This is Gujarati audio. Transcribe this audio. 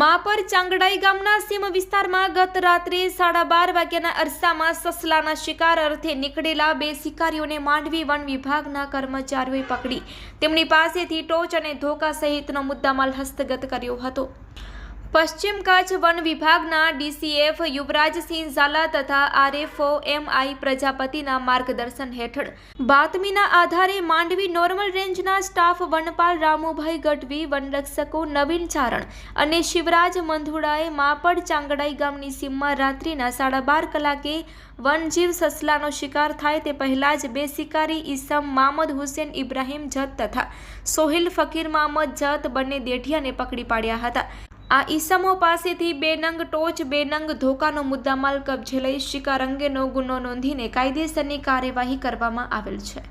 માપર ચાંગડાઈ ગામના સીમ વિસ્તારમાં ગત રાત્રે સાડા બાર વાગ્યાના અરસામાં સસલાના શિકાર અર્થે નીકળેલા બે શિકારીઓને માંડવી વન વિભાગના કર્મચારીઓએ પકડી. તેમની પાસેથી ટોચ અને ધોકા સહિતનો મુદ્દામાલ હસ્તગત કર્યો હતો. પશ્ચિમ કચ્છ વન વિભાગના ડીસીએફ યુવરાજસિંહ ઝાલા તથા આરએફઓ એમઆઈ પ્રજાપતિના માર્ગદર્શન હેઠળ બાતમીના આધારે માંડવી નોર્મલ રેન્જના સ્ટાફ વનપાલ રામુભાઈ ગઢવી, વનરક્ષકો નવીન ચારણ અને શિવરાજ મંધુડાએ માપડ ચાંગડાઈ ગામની સીમમાં રાત્રિના સાડા બાર કલાકે વનજીવ સસલાનો શિકાર થાય તે પહેલાં જ બે શિકારી ઈસમ મામદ હુસેન ઇબ્રાહીમ જત તથા સોહિલ ફકીર મામદ જત બંને દેઢિયાને પકડી પાડ્યા હતા. આ ઈસમો પાસેથી બે નંગ ટોચ, બે નંગ ધોકાનો મુદ્દામાલ કબજે લઈ શિકાર અંગેનો ગુનો નોંધીને કાયદેસરની કાર્યવાહી કરવામાં આવેલ છે.